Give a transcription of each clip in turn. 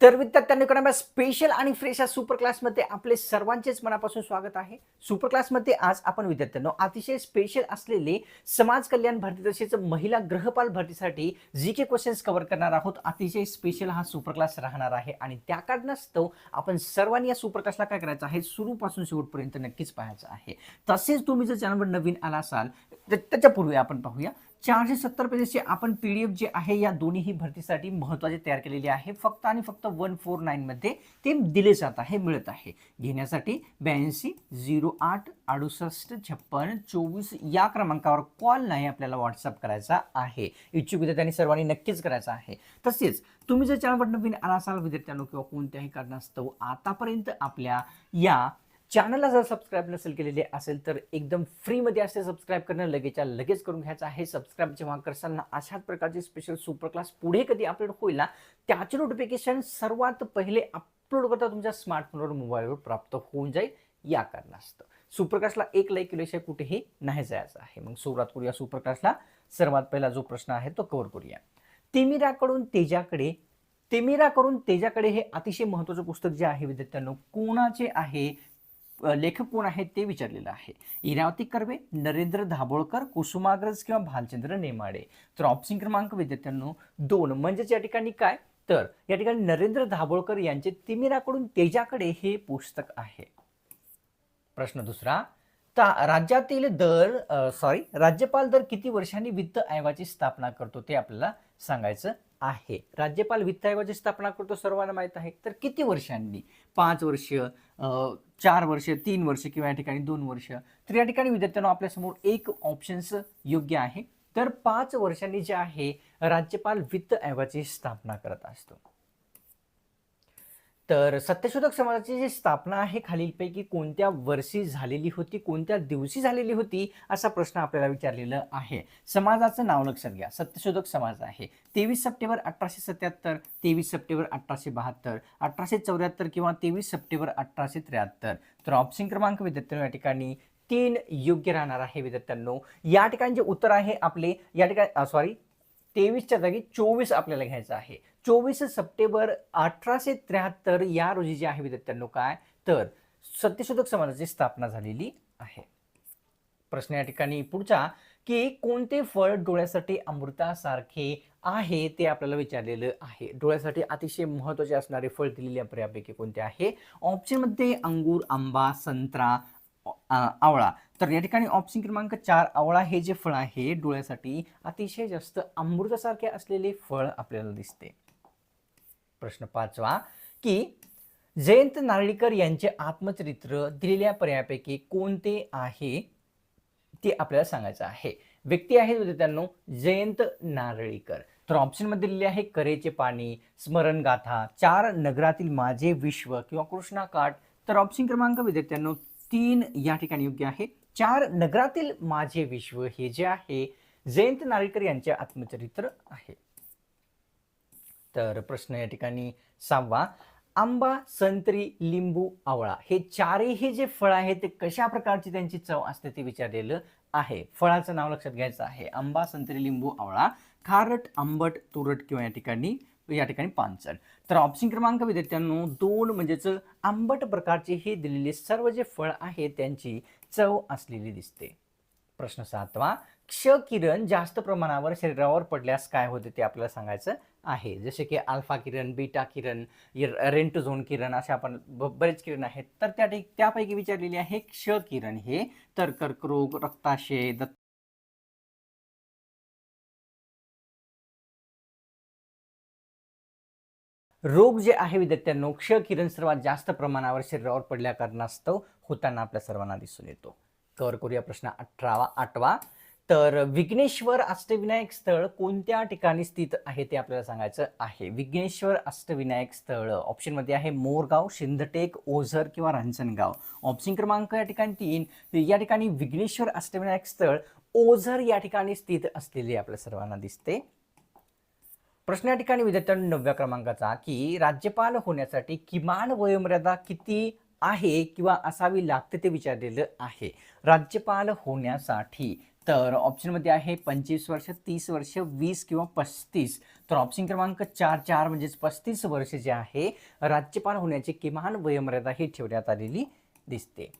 तर विद्यार्थ्यांनी करा स्पेशल आणि फ्रेश या सुपर क्लासमध्ये आपले सर्वांचेच मनापासून स्वागत आहे. सुपर क्लासमध्ये आज आपण विद्यार्थ्यांनो अतिशय स्पेशल असलेले समाज कल्याण भरती तसेच महिला ग्रहपाल भरतीसाठी जी के क्वेश्चन्स कव्हर करणार आहोत. अतिशय स्पेशल हा सुपर क्लास राहणार आहे. आणि त्या कारणास्तव आपण सर्वांनी या सुपर क्लासला काय करायचं आहे? सुरूपासून शेवटपर्यंत नक्कीच पाहायचं आहे. तसेच तुम्ही जर चॅनलवर नवीन आला असाल तर त्याच्यापूर्वी आपण पाहूया. चारशे सत्तर पेजेसची आपण पी डी एफ जे आहे या दोन्ही भरतीसाठी महत्त्वाचे तयार केलेले आहे. फक्त आणि फक्त वन फोर नाईनमध्ये ते दिले जात आहे मिळत आहे. घेण्यासाठी ब्याऐंशी झिरो आठ अडुसष्ट छप्पन चोवीस या क्रमांकावर कॉल नाही आपल्याला व्हॉट्सअप करायचा आहे. इच्छुक विद्यार्थ्यांनी सर्वांनी नक्कीच करायचा आहे. तसेच तुम्ही जर चॅनलवर नवीन आला असाल विद्यार्थ्यांनो किंवा कोणत्याही कारणास्तव आतापर्यंत आपल्या या चॅनलला जर सबस्क्राईब नसेल केलेले असेल तर एकदम फ्रीमध्ये असे सबस्क्राईब करणं लगेचच्या लगेच करून घ्यायचं आहे. सबस्क्राईब जेव्हा करताना अशाच प्रकारचे स्पेशल सुपर क्लास पुढे कधी अपलोड होईल ना त्याचे नोटिफिकेशन सर्वात पहिले अपलोड करता तुमच्या स्मार्टफोनवर मोबाईलवर प्राप्त होऊन जाईल. या कारणास्तव. सुपरकास्टला एक लाईक केल्याशिवाय कुठेही नाही जायचं आहे. मग सुरुवात करूया सुपरकास्टला सर्वात पहिला जो प्रश्न आहे तो कव्हर करूया. तिमिराकडून तेजाकडे तिमिराकडून तेजाकडे हे अतिशय महत्त्वाचं पुस्तक जे आहे विद्यार्थ्यांनो कोणाचे आहे? लेखक कोण आहेत ते विचारलेलं आहे. इरावती कर्वे नरेंद्र धाबोळकर कुसुमाग्रज किंवा भालचंद्र नेमाडे. तर ऑप्शन क्रमांक विद्यार्थ्यांनो दोन. म्हणजेच या ठिकाणी काय? तर या ठिकाणी नरेंद्र धाबोळकर यांचे तिमिराकडून तेजाकडे हे पुस्तक आहे. प्रश्न दुसरा ता राज्यातील दर सॉरी राज्यपाल दर किती वर्षांनी वित्त आयोगाची स्थापना करतो ते आपल्याला सांगायचं आहे. राज्यपाल वित्त आयोगाची स्थापना करतो सर्वांना माहीत आहे. तर किती वर्षांनी? पाच वर्ष चार वर्ष तीन वर्ष किंवा या ठिकाणी दोन वर्ष. तर या ठिकाणी विद्यार्थ्यांना आपल्यासमोर एक ऑप्शन्स योग्य आहे. तर पाच वर्षांनी जे आहे राज्यपाल वित्त आयोगाची स्थापना करत असतो. तर सत्यशोधक समाजाची जी स्थापना आहे खालीलपैकी कोणत्या वर्षी झालेली होती कोणत्या दिवशी झालेली होती असा प्रश्न आपल्याला विचारलेला आहे. समाजाचं नाव लक्षात घ्या. सत्यशोधक समाज आहे. तेवीस सप्टेंबर अठराशे सत्याहत्तर तेवीस सप्टेंबर अठराशे बहात्तर अठराशे चौऱ्याहत्तर किंवा तेवीस सप्टेंबर अठराशे त्र्याहत्तर. तर ऑप्शन क्रमांक विद्यार्थ्यांनो या ठिकाणी तीन योग्य राहणार आहे विद्यार्थ्यांनो. या ठिकाणी जे उत्तर आहे आपले या ठिकाणी सॉरी तेवीसच्या जागी चोवीस आपल्याला घ्यायचं आहे. चोवीस सप्टेंबर अठराशे त्र्याहत्तर या रोजी जे आहे विद्यार्थ्यांनो काय? तर सत्यशोधक समाजाची स्थापना झालेली आहे. प्रश्न या ठिकाणी पुढचा की कोणते फळ डोळ्यासाठी अमृतासारखे आहे ते आपल्याला विचारलेलं आहे. डोळ्यासाठी अतिशय महत्त्वाचे असणारे फळ दिलेले पर्यापैकी कोणते आहे? ऑप्शनमध्ये अंगूर आंबा संत्रा आवळा. तर या ठिकाणी ऑप्शन क्रमांक चार आवळा हे जे फळ आहे डोळ्यासाठी अतिशय जास्त अमृतासारखे असलेले फळ आपल्याला दिसते. प्रश्न पाचवा की जयंत नारळीकर यांचे आत्मचरित्र दिलेल्या पर्यायापैकी कोणते आहे ते आपल्याला सांगायचं आहे. व्यक्ती आहे विद्यार्थ्यांनो जयंत नारळीकर. तर ऑप्शनमध्ये दिलेले आहे करेचे पाणी स्मरणगाथा चार नगरातील माझे विश्व किंवा कृष्णा काठ तर ऑप्शन क्रमांक विद्यार्थ्यांनो तीन या ठिकाणी योग्य आहे. चार नगरातील माझे विश्व हे जे आहे जयंत नारळीकर यांचे आत्मचरित्र आहे. तर प्रश्न या ठिकाणी सहावा आंबा संत्री लिंबू आवळा हे चारही जे फळ आहे ते कशा प्रकारची त्यांची चव असते ते विचारलेलं आहे. फळाचं नाव लक्षात घ्यायचं आहे. आंबा संत्री लिंबू आवळा खारट आंबट तुरट किंवा या ठिकाणी या ठिकाणी पानसट तर ऑप्शन क्रमांक विद्यार्थ्यांनो दोन म्हणजेच आंबट प्रकारचे हे दिलेले सर्व जे फळ आहे त्यांची चव असलेली दिसते. प्रश्न सातवा क्ष किरण जास्त प्रमाणावर शरीरावर पडल्यास काय होते ते आपल्याला सांगायचं आहे. जसे की अल्फा किरण बीटा किरण रेंट झोन किरण असे आपण ब- बरेच किरण आहेत. तर त्या ठिक- त्यापैकी विचारलेली आहे क्ष किरण हे. तर कर्करोग रक्ताशय दत्त रोग जे आहे विद्यार्थ्यांनो क्ष किरण सर्वात जास्त प्रमाणावर शरीरावर पडल्या कारणास्तव होताना आपल्या सर्वांना दिसून येतो. कवर करूया प्रश्न अठरावा आठवा. तर विघ्नेश्वर अष्टविनायक स्थळ कोणत्या ठिकाणी स्थित आहे ते आपल्याला सांगायचं आहे. विघ्नेश्वर अष्टविनायक स्थळ ऑप्शनमध्ये आहे मोरगाव शिंदटेक ओझर किंवा रांजणगाव. ऑप्शन क्रमांक या ठिकाणी तीन. या ठिकाणी विघ्नेश्वर अष्टविनायक स्थळ ओझर या ठिकाणी स्थित असलेली आपल्या सर्वांना दिसते. प्रश्न या ठिकाणी विद्यार्थ्यांनी नवव्या क्रमांकाचा की राज्यपाल होण्यासाठी किमान वयोमर्यादा किती आहे किंवा असावी लागते ते विचारलेलं आहे. राज्यपाल होण्यासाठी तर ऑप्शनमध्ये आहे पंचवीस वर्ष तीस वर्ष वीस किंवा पस्तीस. तर ऑप्शन क्रमांक चार चार म्हणजेच पस्तीस वर्ष जे आहे राज्यपाल होण्याची किमान वयोमर्यादा ही ठेवण्यात आलेली दिसते.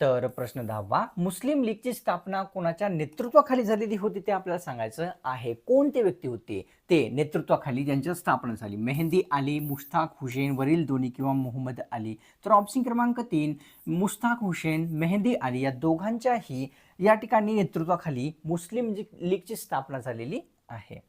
तर प्रश्न दहावा मुस्लिम लीगची स्थापना कोणाच्या नेतृत्वाखाली झालेली होती ते आपल्याला सांगायचं आहे. कोणते व्यक्ती होते ते नेतृत्वाखाली ज्यांच्या स्थापना झाली? मेहंदी अली मुश्ताक हुसेन वरील दोन्ही किंवा मोहम्मद अली. तर ऑप्शन क्रमांक तीन मुश्ताक हुसेन मेहंदी अली या दोघांच्याही या ठिकाणी नेतृत्वाखाली मुस्लिम जी- लीगची स्थापना झालेली आहे.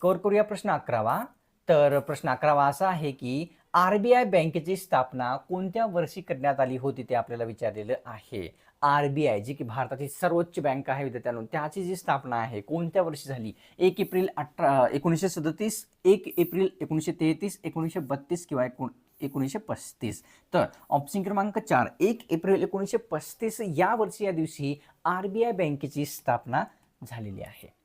कवर करूया प्रश्न अकरावा. तर प्रश्न अकरावा असा आहे की आर बी आय बँकेची स्थापना कोणत्या वर्षी करण्यात आली होती ते आपल्याला विचारलेलं आहे. आर बी आय जी की भारताची सर्वोच्च बँक आहे विद्यार्थ्यांनो त्याची जी स्थापना आहे कोणत्या वर्षी झाली? एक एप्रिल अठरा एकोणीसशे सदतीस एक एप्रिल एकोणीसशे तेहतीस एकोणीसशे बत्तीस किंवा एकोण एकोणीसशे पस्तीस. तर ऑप्शन क्रमांक चार एक एप्रिल एकोणीसशे पस्तीस या वर्षी या दिवशी आर बी आय बँकेची स्थापना झालेली आहे.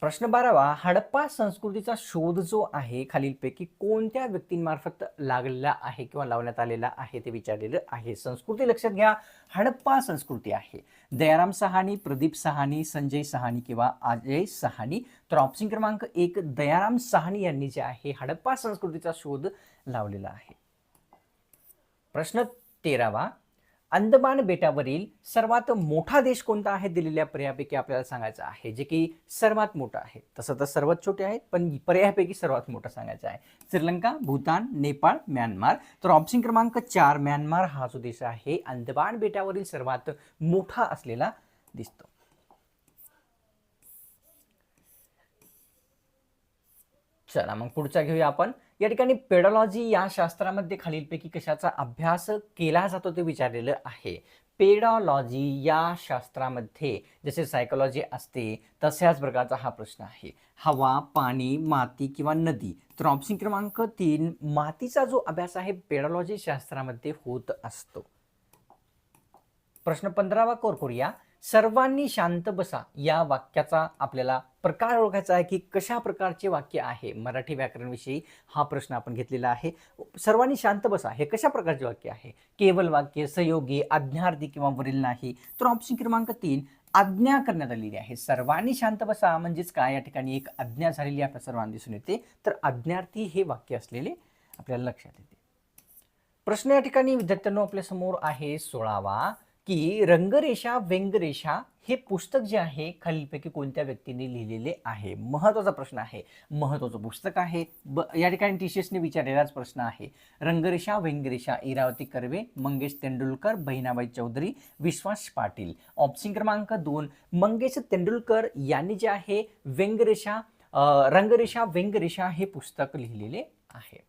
प्रश्न बारावा हडप्पा संस्कृतीचा शोध जो आहे खालीलपैकी कोणत्या व्यक्तींमार्फत लागलेला आहे किंवा लावण्यात आलेला आहे ते विचारलेलं आहे. संस्कृती लक्षात घ्या हडप्पा संस्कृती आहे. दयाराम सहानी प्रदीप सहानी संजय सहानी किंवा अजय सहानी. तर ऑप्शन क्रमांक एक दयाराम सहानी यांनी जे आहे हडप्पा संस्कृतीचा शोध लावलेला आहे. प्रश्न तेरावा अंदमान बेटावरील सर्वात मोठा देश कोणता आहे? दिलेल्या पर्यायापैकी आपल्याला सांगायचं आहे जे की सर्वात मोठा आहे. तसं तर सर्वात छोटे आहेत पण पर्यायापैकी सर्वात मोठा सांगायचा आहे. श्रीलंका भूतान नेपाळ म्यानमार. तर ऑप्शन क्रमांक चार म्यानमार हा जो देश आहे अंदमान बेटावरील सर्वात मोठा असलेला दिसतो. चला मग पुढचा घेऊया आपण. या ठिकाणी पेडॉलॉजी या शास्त्रामध्ये खालीलपैकी कशाचा अभ्यास केला जातो ते विचारलेलं आहे. पेडॉलॉजी या शास्त्रामध्ये जसे सायकोलॉजी असते तशाच प्रकारचा हा प्रश्न आहे. हवा पाणी माती किंवा नदी तर ऑप्शन क्रमांक तीन मातीचा जो अभ्यास आहे पेडॉलॉजी शास्त्रामध्ये होत असतो. प्रश्न पंधरावा कोर करूया. सर्वांनी शांत बसा. या वाक्याचा आपल्याला प्रकार ओळखायचा आहे की कशा प्रकारचे वाक्य आहे मराठी व्याकरणविषयी? हा प्रश्न आपण घेतलेला आहे. सर्वांनी शांत बसा. हे कशा प्रकारचे वाक्य आहे? केवल वाक्य सहयोगी आज्ञार्थी किंवा वरील नाही. तर ऑप्शन क्रमांक तीन आज्ञा करण्यात आलेली आहे. सर्वांनी शांत बसा म्हणजेच काय? या ठिकाणी एक आज्ञा झालेली आपल्या सर्वांना दिसून येते. तर आज्ञार्थी हे वाक्य असलेले आपल्याला लक्षात येते. प्रश्न या ठिकाणी विद्यार्थ्यांनो आपल्यासमोर आहे सोळावा. की रंगरेषा व्यंगरेषा हे पुस्तक जे आहे खालीलपैकी कोणत्या व्यक्तीने लिहिलेले आहे? महत्त्वाचा प्रश्न आहे. महत्वाचं पुस्तक आहे. ब या ठिकाणी टीचर्सने विचारलेलाच प्रश्न आहे. रंगरेषा व्यंगरेषा इरावती कर्वे मंगेश तेंडुलकर बहिणाबाई चौधरी विश्वास पाटील. ऑप्शन क्रमांक दोन मंगेश तेंडुलकर यांनी जे आहे व्यंगरेषा रंगरेषा व्यंगरेषा हे पुस्तक लिहिलेले आहे.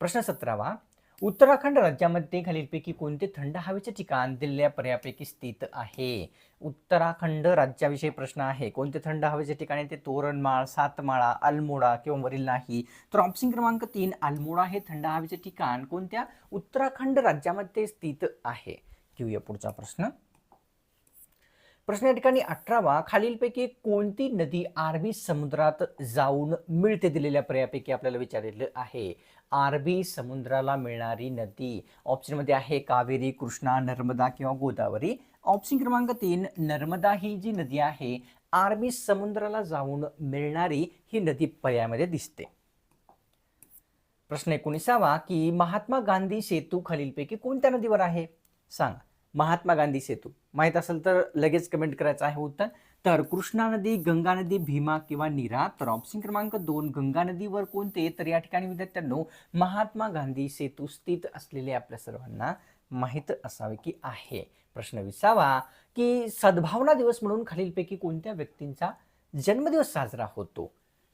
प्रश्न सतरावा उत्तराखंड राज्यामध्ये खालीलपैकी कोणते थंड हवेचे ठिकाण दिलेल्या पर्यापैकी स्थित आहे? उत्तराखंड राज्याविषयी प्रश्न आहे. कोणते थंड हवेचे ठिकाण आहे? ते तोरणमाळ सातमाळा अल्मोडा किंवा वरील नाही. तर ऑप्शन क्रमांक तीन अल्मोडा हे थंड हवेचे ठिकाण कोणत्या उत्तराखंड राज्यामध्ये स्थित आहे? घेऊया पुढचा प्रश्न. प्रश्न या ठिकाणी अठरावा खालीलपैकी कोणती नदी आरबी समुद्रात जाऊन मिळते दिलेल्या पर्यापैकी आपल्याला विचारलेलं आहे. आरबी समुद्राला मिळणारी नदी ऑप्शनमध्ये आहे कावेरी कृष्णा नर्मदा किंवा गोदावरी. ऑप्शन क्रमांक तीन नर्मदा ही जी नदी आहे आरबी समुद्राला जाऊन मिळणारी ही नदी पर्यायामध्ये दिसते. प्रश्न एकोणीसावा की महात्मा गांधी सेतू खालीलपैकी कोणत्या नदीवर आहे? सांगा. महात्मा गांधी सेतू. माहीत असेल तर लगेच कमेंट करायचं आहे उत्तर. तर कृष्णा नदी गंगा नदी भीमा किंवा नीरा तर ऑप्शन क्रमांक दोन गंगा नदीवर कोणते? तर या ठिकाणी विद्यार्थ्यांनो महात्मा गांधी सेतू स्थित असलेले आपल्या सर्वांना माहीत असावे की आहे. प्रश्न विसावा की सद्भावना दिवस म्हणून खालीलपैकी कोणत्या व्यक्तींचा जन्मदिवस साजरा होतो?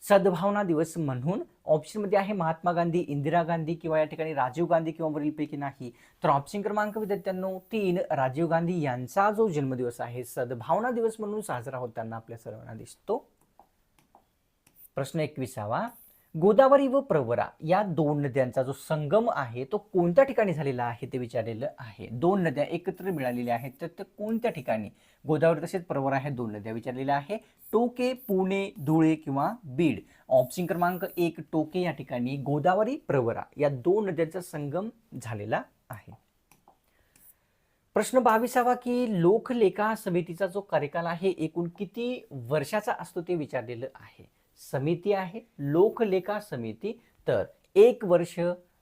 सद्भावना दिवस म्हणून ऑप्शनमध्ये आहे महात्मा गांधी इंदिरा गांधी किंवा या ठिकाणी राजीव गांधी किंवा वरीलपैकी नाही. तर ऑप्शन क्रमांक विद्यार्थ्यांनो तीन राजीव गांधी यांचा जो जन्मदिवस आहे सद्भावना दिवस म्हणून साजरा होताना आपल्या सर्वांना दिसतो. प्रश्न एकविसावा. गोदावरी व प्रवरा या दोन नद्यांचा जो संगम आहे तो कोणत्या ठिकाणी झालेला आहे ते विचारलेलं आहे? दोन नद्या एकत्र मिळालेल्या आहेत तर ते कोणत्या ठिकाणी? गोदावरी तसेच प्रवरा ह्या दोन नद्या विचारलेल्या आहे. टोके पुणे धुळे किंवा बीड. ऑप्शन क्रमांक एक टोके या ठिकाणी गोदावरी प्रवरा या दोन नद्यांचा संगम झालेला आहे. प्रश्न बावीसावा की लोकलेखा समितीचा जो कार्यकाल आहे एकूण किती वर्षाचा असतो ते विचारलेलं आहे. समिती आहे लोकलेखा समिती. तर एक वर्ष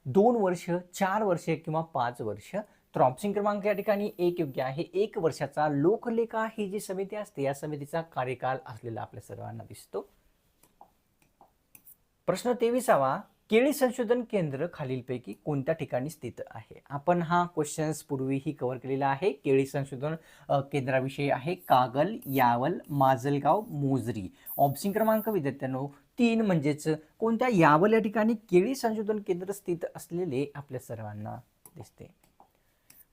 दोन वर्ष चार वर्ष किंवा पाच वर्ष तर ऑप्शन क्रमांक या ठिकाणी एक योग्य आहे. एक वर्षाचा लोकलेखा ही जी समिती असते या समितीचा कार्यकाल असलेला आपल्या सर्वांना दिसतो. प्रश्न तेविसावा केळी संशोधन केंद्र खालीलपैकी कोणत्या ठिकाणी स्थित आहे? आपण हा क्वेश्चन्स पूर्वीही कव्हर केलेला आहे. केळी संशोधन केंद्राविषयी आहे. कागल यावल माजलगाव मोजरी. ऑप्शन क्रमांक विद्यार्थ्यांनो तीन म्हणजेच कोणत्या यावल या ठिकाणी केळी संशोधन केंद्र स्थित असलेले आपल्या सर्वांना दिसते.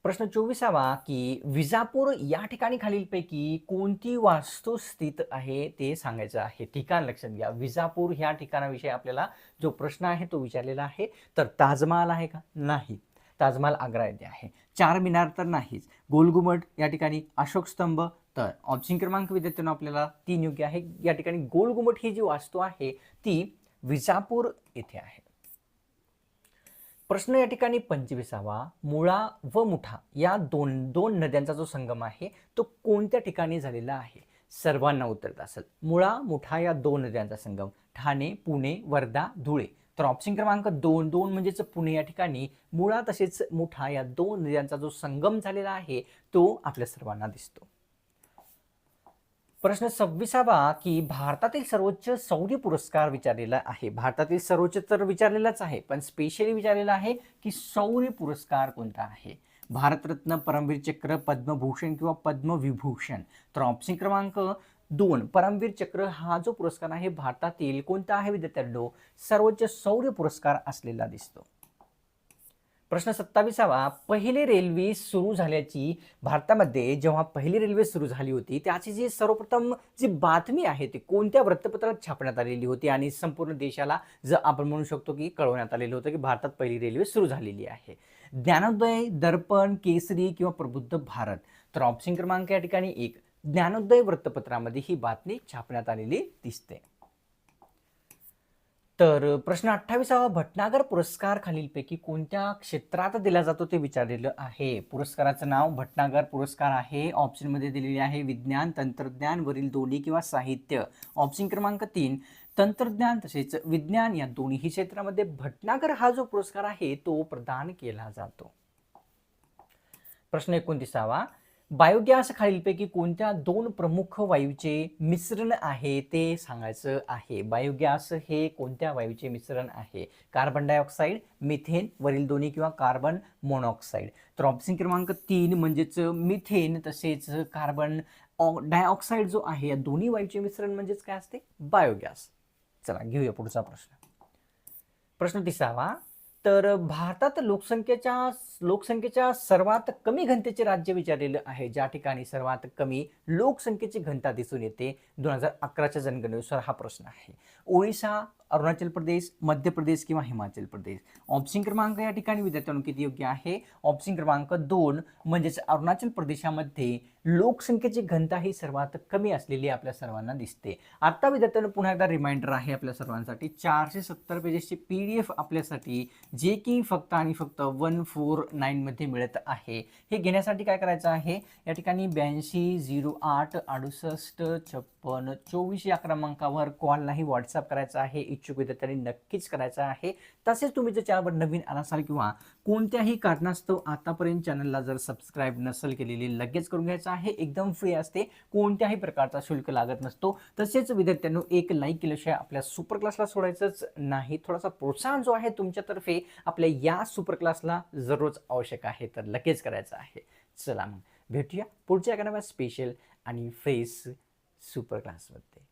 प्रश्न चोवीसावा की विजापूर या ठिकाणी खालीलपैकी कोणती वास्तू स्थित आहे ते सांगायचं आहे. ठिकाण लक्षात घ्या. विजापूर ह्या ठिकाणाविषयी आपल्याला जो प्रश्न आहे तो विचारलेला आहे. तर ताजमहाल आहे का? नाही. ताजमहाल आग्रा येथे आहे. चार मिनार तर नाहीच. गोलघुमट या ठिकाणी अशोक स्तंभ तर ऑप्शन क्रमांक विद्यार्थ्यांना आपल्याला तीन योग्य आहे. या ठिकाणी गोलघुमट ही जी वास्तू आहे ती विजापूर येथे आहे. प्रश्न या ठिकाणी पंचवीसावा मुळा व मुठा या दोन दोन नद्यांचा जो संगम आहे तो कोणत्या ठिकाणी झालेला आहे? सर्वांना उत्तर असेल. मुळा मुठा या दोन नद्यांचा संगम. ठाणे पुणे वर्धा धुळे. तर ऑप्शन क्रमांक दोन दोन म्हणजेच पुणे या ठिकाणी. मुळा तसेच मुठा या दोन नद्यांचा जो संगम झालेला आहे तो आपल्या सर्वांना दिसतो. प्रश्न सव्वीसावा की भारतातील सर्वोच्च शौर्य पुरस्कार विचारलेला आहे. भारतातील सर्वोच्च तर विचारलेलाच आहे पण स्पेशली विचारलेला आहे की शौर्य पुरस्कार कोणता आहे? भारतरत्न परमवीर चक्र पद्मभूषण किंवा पद्मविभूषण? तर ऑप्शन क्रमांक दोन परमवीर चक्र हा जो पुरस्कार आहे भारतातील कोणता आहे विद्यार्थ्यांनो? सर्वोच्च शौर्य पुरस्कार असलेला दिसतो. प्रश्न सत्तावीसावा. पहिले रेल्वे सुरू झाल्याची भारतामध्ये जेव्हा पहिली रेल्वे सुरू झाली होती त्याची जी सर्वप्रथम जी बातमी आहे ती कोणत्या वृत्तपत्रात छापण्यात आलेली होती आणि संपूर्ण देशाला जर आपण म्हणू शकतो की कळवण्यात आलेलं होतं की भारतात पहिली रेल्वे सुरू झालेली आहे. ज्ञानोदय दर्पण केसरी किंवा प्रबुद्ध भारत. तर ऑप्शन क्रमांक या ठिकाणी एक. ज्ञानोदय वृत्तपत्रामध्ये ही बातमी छापण्यात आलेली दिसते. तर प्रश्न अठ्ठावीसावा भटनागर पुरस्कार खालीलपैकी कोणत्या क्षेत्रात दिला जातो ते विचारलेलं आहे. पुरस्काराचं नाव भटनागर पुरस्कार आहे. ऑप्शनमध्ये दिलेले आहे विज्ञान तंत्रज्ञान वरील दोन्ही किंवा साहित्य. ऑप्शन क्रमांक तीन तंत्रज्ञान तसेच विज्ञान या दोन्ही क्षेत्रामध्ये भटनागर हा जो पुरस्कार आहे तो प्रदान केला जातो. प्रश्न एकोणतीसावा बायोगॅस खालीलपैकी कोणत्या दोन प्रमुख वायूचे मिश्रण आहे ते सांगायचं आहे. बायोगॅस हे कोणत्या वायूचे मिश्रण आहे? कार्बन डायऑक्साईड मिथेन वरील दोन्ही किंवा कार्बन मोनॉक्साईड. तर ऑप्शन क्रमांक तीन म्हणजेच मिथेन तसेच कार्बन डायऑक्साईड जो आहे या दोन्ही वायूचे मिश्रण म्हणजेच काय असते? बायोगॅस. चला घेऊया पुढचा प्रश्न. प्रश्न तिसावा. तर भारतात लोकसंख्येच्या लोकसंख्येच्या सर्वात कमी घनतेचे राज्य विचारलेलं आहे. ज्या ठिकाणी सर्वात कमी लोकसंख्येची घनता दिसून येते दोन हजार अकराच्या जनगणनेनुसार हा प्रश्न आहे. ओडिशा अरुणाचल प्रदेश मध्य प्रदेश किंवा हिमाचल प्रदेश. ऑप्शन क्रमांक या ठिकाणी विद्यार्थ्यांना किती योग्य आहे? ऑप्शन क्रमांक दोन म्हणजेच अरुणाचल प्रदेशामध्ये लोकसंख्येची घनता ही सर्वात कमी असलेली आपल्या सर्वांना दिसते. आत्ता विद्यार्थ्यांनो पुन्हा एकदा रिमाइंडर आहे आपल्या सर्वांसाठी. चारशे सत्तर पेजेसची पी डी एफ आपल्यासाठी जे की फक्त आणि फक्त वन फोर नाईनमध्ये मिळत आहे. हे घेण्यासाठी काय करायचं आहे? या ठिकाणी ब्याऐंशी झिरो आठ अडुसष्ट छप्पन चोवीस या क्रमांकावर कॉल नाही व्हॉट्सअप करायचा आहे. इच्छुक विद्यार्थ्यांनी नक्कीच करायचं आहे. तसेच तुम्ही जर चॅनलवर नवीन आला असाल किंवा कोणत्याही कारणास्तव आतापर्यंत चॅनलला जर सबस्क्राईब नसेल केलेली लगेच करून घ्यायचं आहे. एकदम फ्री असते. कोणत्याही प्रकारचा शुल्क लागत नसतो. तसेच विद्यार्थ्यांनो एक लाईक केल्याशिवाय आपल्या सुपर क्लासला सोडायचंच नाही. थोडासा प्रोत्साहन जो आहे तुमच्यातर्फे आपल्या या सुपर क्लासला जरूरच आवश्यक आहे. तर लगेच करायचं आहे. चला मग भेटूया पुढच्या एका नव्या स्पेशल आणि फ्रेश सुपर क्लासमध्ये